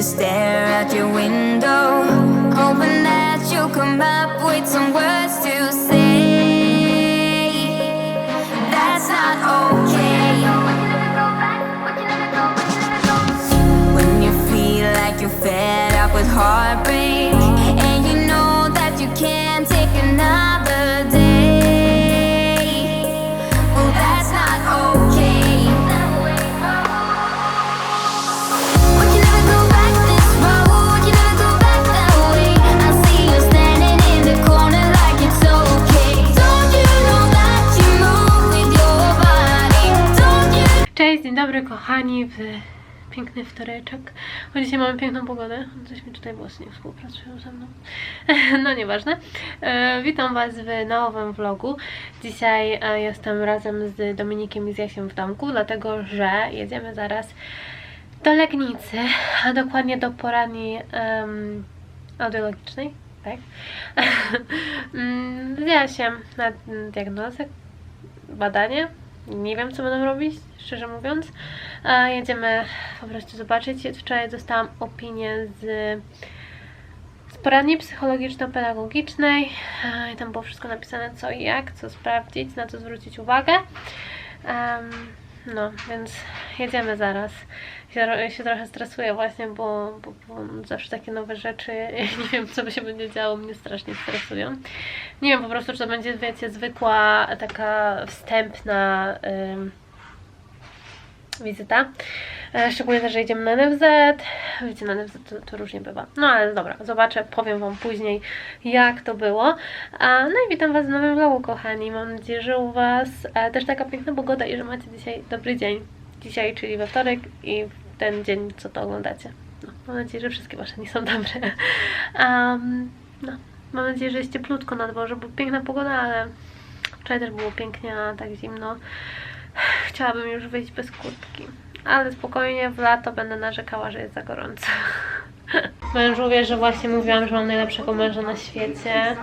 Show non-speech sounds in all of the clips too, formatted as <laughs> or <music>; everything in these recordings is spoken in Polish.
just stare out your window, hoping that you'll come up with some words to say. That's not okay. When you feel like you're fed up with heartbreak, dobry kochani w piękny wtoreczek. Bo dzisiaj mamy piękną pogodę. Coś mi tutaj włosy nie współpracują ze mną. <laughs> No nieważne. E, witam Was w nowym vlogu. Dzisiaj e, jestem razem z Dominikiem i z Jasiem w domku, dlatego że jedziemy zaraz do Legnicy, a dokładnie do poradni em, audiologicznej. Tak? <laughs> Mm, z Jasiem na diagnozę, badanie. Nie wiem, co będę robić, szczerze mówiąc. A jedziemy po prostu zobaczyć. Wczoraj dostałam opinię z, z poradni psychologiczno-pedagogicznej. I tam było wszystko napisane, co i jak, co sprawdzić, na co zwrócić uwagę. Em, no, więc jedziemy zaraz. Ja, się trochę stresuję właśnie, bo, bo, bo zawsze takie nowe rzeczy, <laughs> nie wiem co się będzie działo, mnie strasznie stresują. Nie wiem po prostu, czy to będzie, wiecie, zwykła taka wstępna ym, wizyta. E, Szczególnie że idziemy na NFZ. Wiecie, na NFZ to, to różnie bywa. No ale dobra, zobaczę, powiem Wam później, jak to było. No i witam Was w nowym vlogu, kochani. Mam nadzieję, że u Was e, też taka piękna pogoda i że macie dzisiaj dobry dzień. Dzisiaj, czyli we wtorek i ten dzień, co to oglądacie. No, mam nadzieję, że wszystkie Wasze dni są dobre. Um, no, mam nadzieję, że jest cieplutko na dworze, bo piękna pogoda, ale wczoraj też było pięknie, a tak zimno. Chciałabym już wyjść bez kurtki. Ale spokojnie, w lato będę narzekała, że jest za gorąco. <laughs> Mężu wie, że właśnie mówiłam, że mam najlepszego męża na świecie.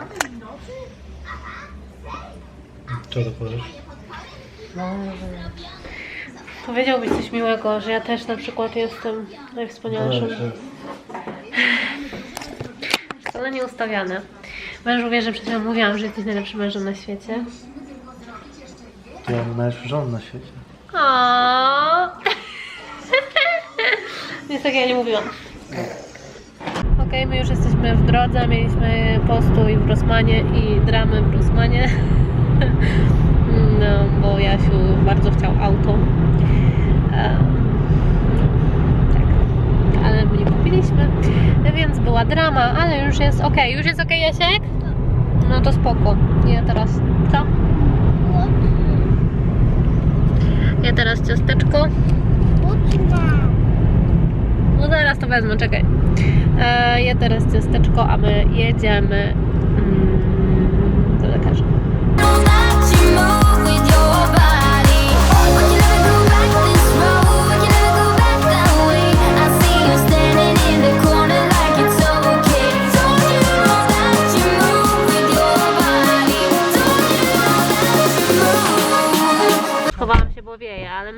Co to powiesz? Powiedziałbyś coś miłego, że ja też na przykład jestem najwspanialszym. Wcale nie ustawiane. Mężu wie, że przed chwilą mówiłam, że jesteś najlepszym mężem na świecie. Ja mam najlepszy rząd na świecie. Aaaa. <laughs> Nic takiego nie mówiłam. Okej, my już jesteśmy w drodze. Mieliśmy postój w Rosmanie i dramy w Rosmanie. <laughs> No, bo Jasiu bardzo chciał auto. Tak, ale my nie kupiliśmy. Więc była drama, ale już jest ok. Już jest ok, Jasiek? No to spoko. Ja teraz. Co? Ja teraz ciasteczko. No zaraz to wezmę, czekaj. E, ja teraz ciasteczko, a my jedziemy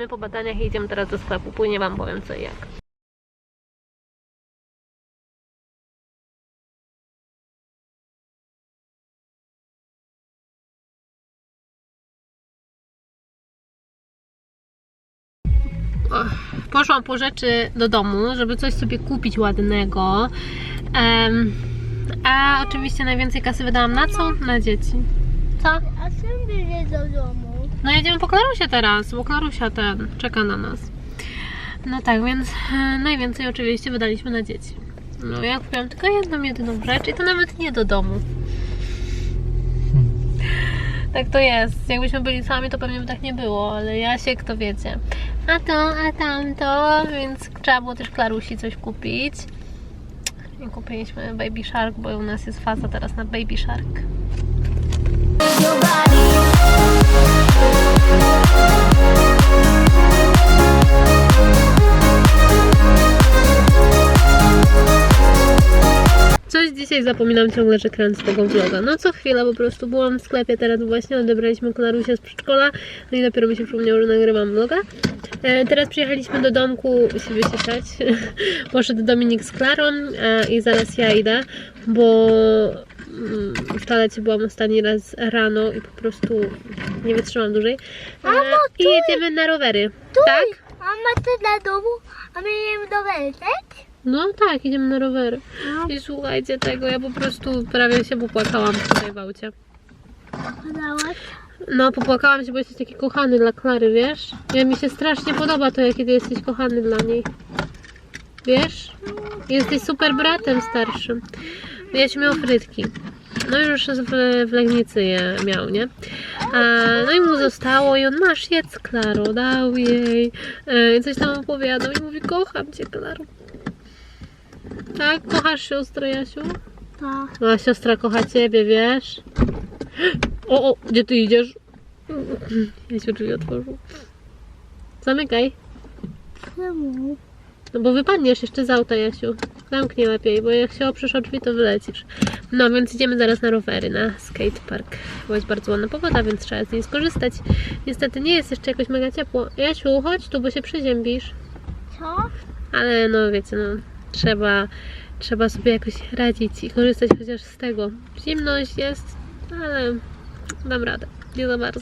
po badaniach idziemy teraz do sklepu. Później Wam powiem co i jak. Poszłam po rzeczy do domu, żeby coś sobie kupić ładnego. Em, a oczywiście najwięcej kasy wydałam na co? Na dzieci. Co? A byli do domu? No jedziemy po Klarusie teraz, bo Klarusia ten czeka na nas. No tak, więc e, najwięcej oczywiście wydaliśmy na dzieci. No ja kupiłam tylko jedną, jedyną rzecz i to nawet nie do domu. Tak to jest. Jakbyśmy byli sami, to pewnie by tak nie było, ale Jasiek to wiecie. A to, a tamto, więc trzeba było też Klarusi coś kupić. I kupiliśmy Baby Shark, bo u nas jest faza teraz na Baby Shark. Coś dzisiaj zapominam ciągle, że kręcę tego vloga. No co chwilę po prostu byłam w sklepie, teraz właśnie odebraliśmy Klarusia z przedszkola, no i dopiero mi się przypomniało, że nagrywam vloga. E, teraz przyjechaliśmy do domku się wycieszać. <laughs> Poszedł Dominik z Klarą e, i zaraz ja idę, bo w toalecie byłam ostatni raz rano i po prostu nie wytrzymam dłużej. E, I jedziemy na rowery. Tak? Mama, ty na domu, a my jemy do weltek? No tak, idziemy na rowery. I słuchajcie tego, ja po prostu prawie się popłakałam tutaj w aucie. Podałaś? No, popłakałam się, bo jesteś taki kochany dla Klary, wiesz? Ja mi się strasznie podoba to, jaki ty jesteś kochany dla niej. Wiesz? Jesteś super bratem starszym. Jasiu miał frytki. No i już w, w Legnicy je miał, nie? A, no i mu zostało i on, masz jedz, Klaro, dał jej. E, I coś tam opowiadał i mówi, kocham cię, Klaro. Tak? Kochasz siostrę, Jasiu? Tak. No, a siostra kocha ciebie, wiesz? O, o, gdzie ty idziesz? Jasiu drzwi otworzył. Zamykaj. Czemu? No bo wypadniesz jeszcze z auta, Jasiu. Zamknij lepiej, bo jak się oprzesz o drzwi, to wylecisz. No więc idziemy zaraz na rowery, na skatepark. Bo jest bardzo ładna pogoda, więc trzeba z niej skorzystać. Niestety nie jest jeszcze jakoś mega ciepło. Jasiu, chodź tu, bo się przeziębisz. Co? Ale no wiecie, no trzeba, trzeba sobie jakoś radzić i korzystać chociaż z tego. Zimność jest, ale dam radę. Nie za bardzo.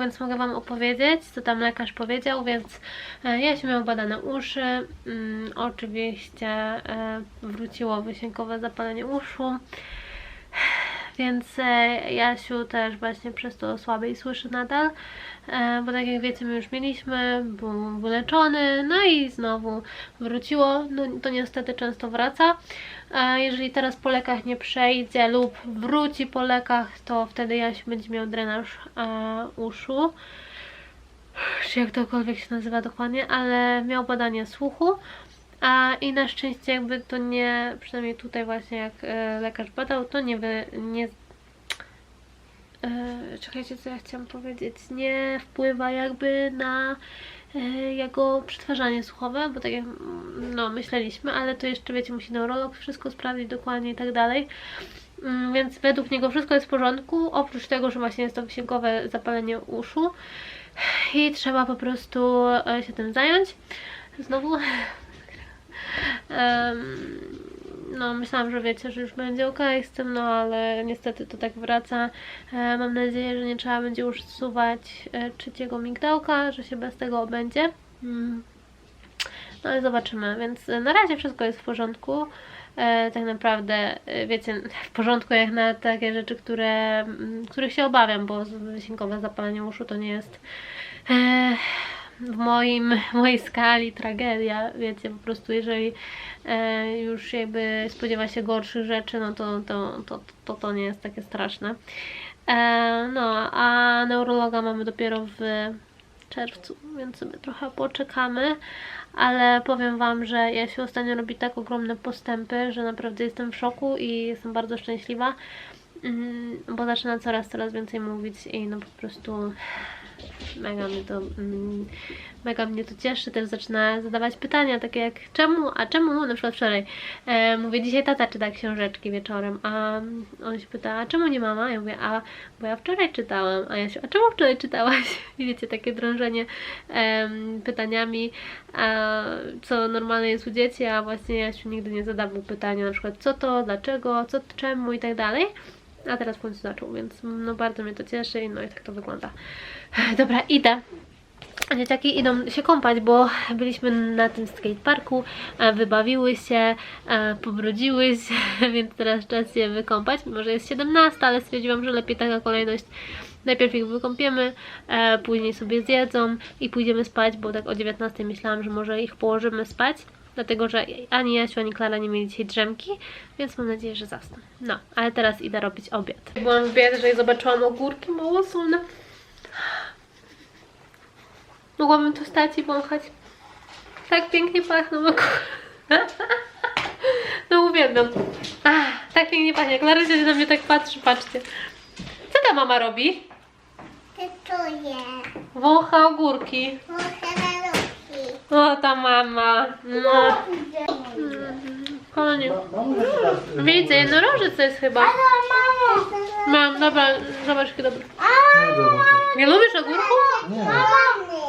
Więc mogę Wam opowiedzieć, co tam lekarz powiedział, więc e, ja się miałam badane uszy, mm, oczywiście e, wróciło wysiękowe zapalenie uszu, więc e, Jasiu też właśnie przez to słabiej słyszy nadal, e, bo tak jak wiecie, my już mieliśmy, był wyleczony, no i znowu wróciło, no to niestety często wraca. A jeżeli teraz po lekach nie przejdzie lub wróci po lekach, to wtedy Jasiu będzie miał drenaż e, uszu, czy jak tokolwiek się nazywa dokładnie, ale miał badanie słuchu. A i na szczęście jakby to nie, przynajmniej tutaj właśnie jak e, lekarz badał, to nie, wy, nie e, czekajcie co ja chciałam powiedzieć, nie wpływa jakby na e, jego przetwarzanie słuchowe, bo tak jak no, myśleliśmy, ale to jeszcze wiecie, musi neurolog wszystko sprawdzić dokładnie i tak dalej. Mm, Więc według niego wszystko jest w porządku, oprócz tego, że właśnie jest to wysięgowe zapalenie uszu i trzeba po prostu się tym zająć. Znowu no, myślałam, że wiecie, że już będzie ok z tym, no ale niestety to tak wraca. Mam nadzieję, że nie trzeba będzie już zsuwać e, trzeciego migdałka, że się bez tego obędzie. Mm. No ale zobaczymy, więc e, na razie wszystko jest w porządku. E, tak naprawdę, e, wiecie, <laughs> w porządku jak na takie rzeczy, które, mm, których się obawiam, bo wysiękowe zapalenie uszu to nie jest e, w moim, mojej skali tragedia, wiecie, po prostu jeżeli e, już jakby spodziewa się gorszych rzeczy, no to to, to, to, to nie jest takie straszne. E, no, a neurologa mamy dopiero w czerwcu, więc sobie trochę poczekamy, ale powiem Wam, że Jasiu ostatnio robi tak ogromne postępy, że naprawdę jestem w szoku i jestem bardzo szczęśliwa. mm, bo zaczyna coraz, coraz więcej mówić i no po prostu mega mnie to mm, mega mnie to cieszy, też zaczyna zadawać pytania takie jak czemu, a czemu, na przykład wczoraj e, mówię, dzisiaj tata czyta książeczki wieczorem, a on się pyta, a czemu nie mama? Ja mówię, a bo ja wczoraj czytałam, a ja się, a czemu wczoraj czytałaś? I <laughs> wiecie, takie drążenie em, pytaniami, a, co normalne jest u dzieci, a właśnie Jasiu nigdy nie zadawał pytania, na przykład co to, dlaczego, co, czemu? I tak dalej. A teraz w końcu zaczął, więc no bardzo mnie to cieszy i no i tak to wygląda. <laughs> Dobra, idę. Dzieciaki idą się kąpać, bo byliśmy na tym skateparku, e, wybawiły się, e, pobrudziły się, <laughs> więc teraz czas je wykąpać. Mimo, że jest 17, ale stwierdziłam, że lepiej taka kolejność. Najpierw ich wykąpiemy, e, później sobie zjedzą i pójdziemy spać, bo tak o 19 myślałam, że może ich położymy spać. Dlatego, że ani Jasiu, ani Klara nie mieli dzisiaj drzemki, więc mam nadzieję, że zasną. No, ale teraz idę robić obiad. Byłam w Biedrze i zobaczyłam ogórki małosłone. Mogłabym tu stać i wąchać. Tak pięknie pachną ogórki. No uwielbiam. Ach, tak pięknie pachnie. Klara się na mnie tak patrzy, patrzcie. Co ta mama robi? Testuję. Wącha ogórki. Ruki. O, ta mama. No, konie. Widzę, jednorożec to jest chyba. Mamo. Mam, dobra, zobacz jaki dobry. No. Nie lubisz ogórku? Nie. Mamo.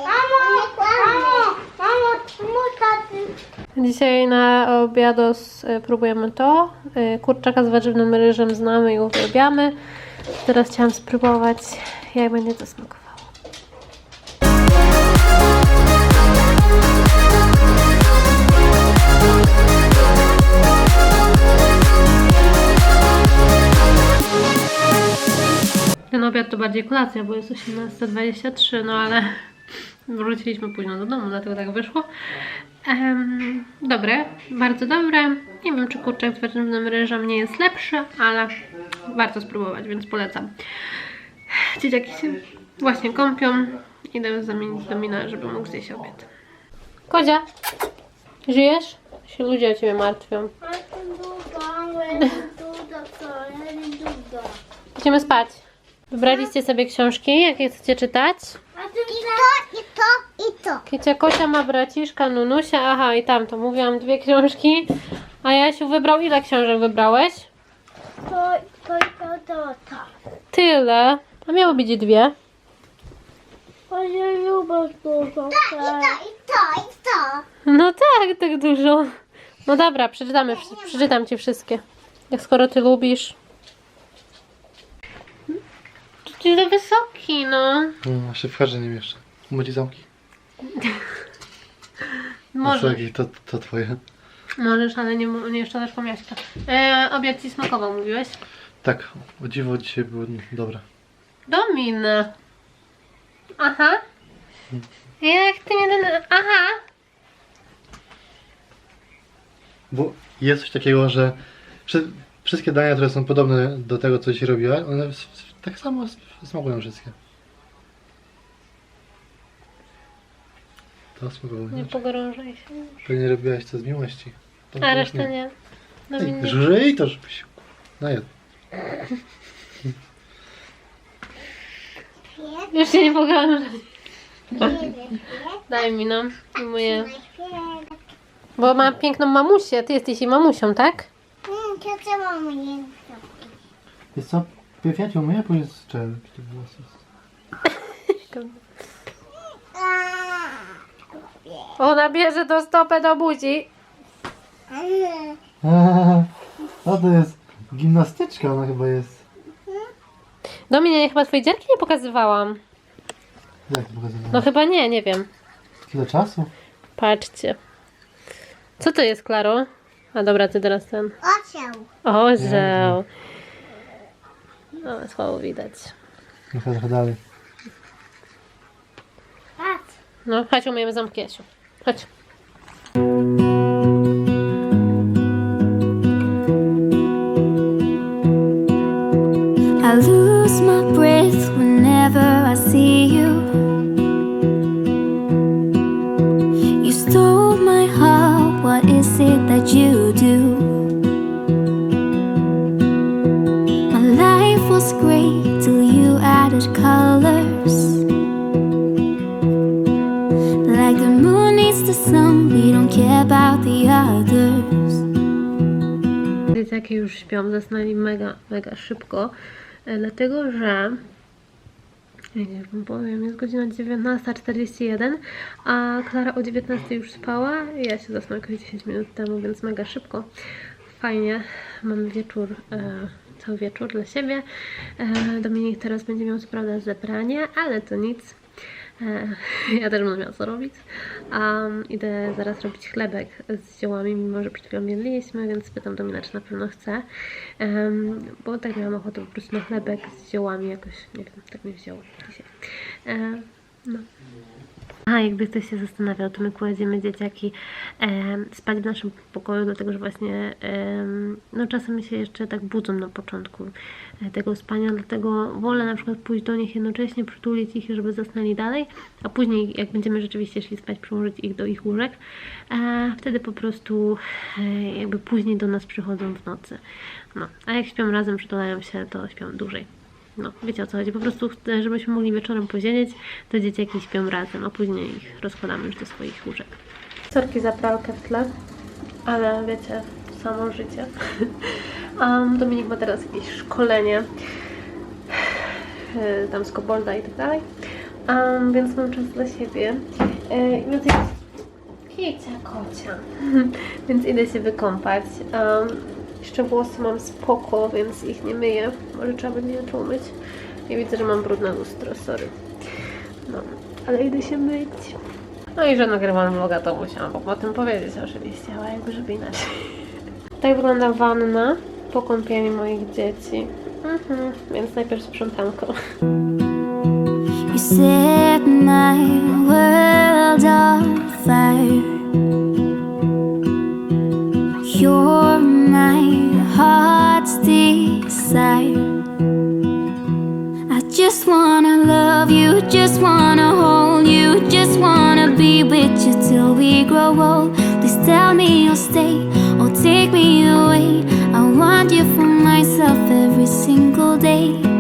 Mamo. Mamo. Mamo. Czemu taty? Dzisiaj na obiados y, próbujemy to. Y, Kurczaka z warzywnym ryżem znamy i uwielbiamy. Teraz chciałam spróbować, jak będzie to smakowało. Ten obiad to bardziej kolacja, bo jest 18.23, no ale wróciliśmy późno do domu, dlatego tak wyszło. Em, dobre, bardzo dobre. Nie wiem, czy kurczak z warzywnym ryżem nie jest lepszy, ale warto spróbować, więc polecam. Dzieciaki się właśnie kąpią. Idę zamienić domina, żeby mógł zjeść obiad. Kozia, żyjesz? Się ludzie o ciebie martwią. Idziemy spać. Wybraliście sobie książki, jakie chcecie czytać? I to, i to, i to. Kicia Kosia ma braciszka, Nunusia, aha i tamto. Mówiłam dwie książki. A Jasiu wybrał, ile książek wybrałeś? To, to, to, to, to. Tyle. A miało być dwie. Ale lubię dużo. I to, i to, i to. No tak, tak dużo. No dobra, przeczytamy, przeczytam ci wszystkie. Jak skoro ty lubisz. To za wysoki, no. No, a się w karze nie mieszczę. Umyć zamki. <laughs> Może. Możesz. To, to twoje. Możesz, ale nie, nie jeszcze też po mieście. E, obiad ci smakował, mówiłeś? Tak, o dziwo dzisiaj było dobre. Domina. Aha. Jak ty nie ten... Aha. Bo jest coś takiego, że wszy- wszystkie dania, które są podobne do tego, co ci robiła, one s- s- tak samo smakują wszystkie. To smakowało Nie nie. pogrążaj się. Pewnie robiłaś to z miłości. To A też resztę nie. No Ej, winny. Żyj to, żebyś najedł. Już się nie pogrążaj. Daj mi no. Moje... Bo ma piękną mamusię. Ty jesteś jej mamusią, tak? Mm, to co Wiesz co, pierw ja cię umyję, a później strzelę. Czy to włosy. <laughs> Ona bierze do stopę do buzi. A to jest gimnastyczka, ona chyba jest. Dominie, ja chyba twojej dziarki nie pokazywałam. Jak to? No chyba nie, nie wiem. Tyle czasu? Patrzcie. Co to jest, Klaro? A dobra, ty teraz ten. Osioł. Orzeł. No, słabo widać. No trochę dalej. Patrz. No, chodź, umyjemy ząbki. Chodź. Was great till you added colors. Like the moon needs the sun, we don't care about the others. Dzieciaki już śpią, zasnęli mega, mega szybko, e, dlatego że jak wam powiem, jest godzina 19.41, a Klara o 19.00 już spała. Ja się zasnęłam jakieś 10 minut temu, więc mega szybko. Fajnie, mamy wieczór, e, cały wieczór dla siebie. E, Dominik teraz będzie miał co prawda zebranie, ale to nic. E, Ja też będę miała co robić. Um, idę zaraz robić chlebek z ziołami, mimo że przed chwilą jedliśmy, więc pytam Domina, czy na pewno chce. Em, bo tak miałam ochotę po prostu na chlebek z ziołami jakoś, nie wiem, tak mi wzięło dzisiaj. E, no. A, jakby ktoś się zastanawiał, to my kładziemy dzieciaki em, spać w naszym pokoju, dlatego że właśnie em, no czasem się jeszcze tak budzą na początku e, tego spania, dlatego wolę na przykład pójść do nich jednocześnie, przytulić ich, żeby zasnęli dalej, a później jak będziemy rzeczywiście szli spać, przyłożyć ich do ich łóżek, e, wtedy po prostu e, jakby później do nas przychodzą w nocy. No, a jak śpią razem, przytulają się, to śpią dłużej. No, wiecie o co chodzi. Po prostu chcę, żebyśmy mogli wieczorem posiedzieć, to dzieciaki śpią razem, a później ich rozkładamy już do swoich łóżek. Sorki za pralkę w tle, ale wiecie, samo życie. <laughs> Um, Dominik ma teraz jakieś szkolenie e, tam z Kobolda i tak dalej, um, więc mam czas dla siebie. E, i więc jak... Kicia kocia. <laughs> więc idę się wykąpać. Um, jeszcze włosy mam spoko, więc ich nie myję. Może trzeba będzie je umyć. I widzę, że mam brudne lustro, sorry. No, ale idę się myć. No i że nagrywam vloga, to musiałam o tym powiedzieć oczywiście, ale jakby żeby inaczej. <laughs> Tak wygląda wanna po kąpieli moich dzieci. Mhm, więc najpierw sprzątanko. You my world fire. I just wanna love you, just wanna hold you, just wanna be with you till we grow old. Please tell me you'll stay or take me away. I want you for myself every single day.